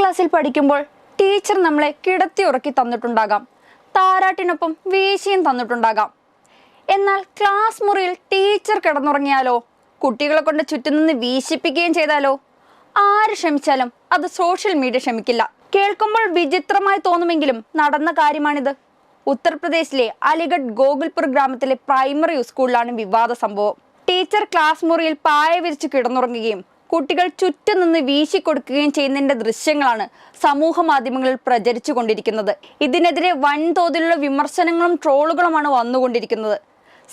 ക്ലാസ്സിൽ പഠിക്കുമ്പോൾ ടീച്ചർ നമ്മളെ കിടത്തി ഉറക്കി തന്നിട്ടുണ്ടാകാം. താരാട്ടിനൊപ്പം വീശിയും തന്നിട്ടുണ്ടാകാം. എന്നാൽ ക്ലാസ് മുറിയിൽ ടീച്ചർ കിടന്നുറങ്ങിയാലോ? കുട്ടികളെ കൊണ്ട് ചുറ്റും നിന്ന് വീശിപ്പിക്കുകയും ചെയ്താലോ? ആര് ക്ഷമിച്ചാലും അത് സോഷ്യൽ മീഡിയ ക്ഷമിക്കില്ല. കേൾക്കുമ്പോൾ വിചിത്രമായി തോന്നുമെങ്കിലും നടന്ന കാര്യമാണിത്. ഉത്തർപ്രദേശിലെ അലിഗഡ് ഗോകുൽപൂർ ഗ്രാമത്തിലെ പ്രൈമറി സ്കൂളിലാണ് വിവാദ സംഭവം. ടീച്ചർ ക്ലാസ് മുറിയിൽ പായ വിരിച്ച് കിടന്നുറങ്ങുകയും കുട്ടികൾ ചുറ്റും നിന്ന് വീശിക്കൊടുക്കുകയും ചെയ്യുന്നതിന്റെ ദൃശ്യങ്ങളാണ് സമൂഹ മാധ്യമങ്ങളിൽ പ്രചരിച്ചു കൊണ്ടിരിക്കുന്നത്. ഇതിനെതിരെ വൻതോതിലുള്ള വിമർശനങ്ങളും ട്രോളുകളുമാണ് വന്നുകൊണ്ടിരിക്കുന്നത്.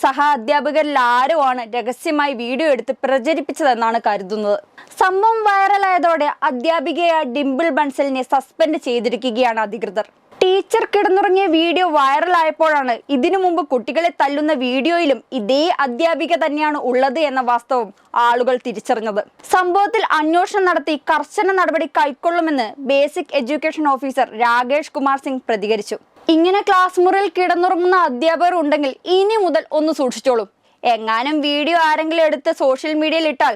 സഹ അധ്യാപകരിൽ ആരോ ആണ് രഹസ്യമായി വീഡിയോ എടുത്ത് പ്രചരിപ്പിച്ചതെന്നാണ് കരുതുന്നത്. സംഭവം വൈറലായതോടെ അധ്യാപികയായ ഡിംപിൾ ബൺസലിനെ സസ്പെൻഡ് ചെയ്തിരിക്കുകയാണ് അധികൃതർ. ടീച്ചർ കിടന്നുറങ്ങിയ വീഡിയോ വൈറലായപ്പോഴാണ് ഇതിനു മുമ്പ് കുട്ടികളെ തല്ലുന്ന വീഡിയോയിലും ഇതേ അധ്യാപിക തന്നെയാണ് ഉള്ളത് എന്ന വാസ്തവം ആളുകൾ തിരിച്ചറിഞ്ഞത്. സംഭവത്തിൽ അന്വേഷണം നടത്തി കർശന നടപടി കൈക്കൊള്ളുമെന്ന് basic education officer Rakesh Kumar Singh പ്രതികരിച്ചു. ഇങ്ങനെ ക്ലാസ് മുറിയിൽ കിടന്നുറങ്ങുന്ന അധ്യാപകർ ഉണ്ടെങ്കിൽ ഇനി മുതൽ ഒന്ന് സൂക്ഷിച്ചോളൂ. എങ്ങാനും വീഡിയോ ആരെങ്കിലും എടുത്ത് സോഷ്യൽ മീഡിയയിൽ ഇട്ടാൽ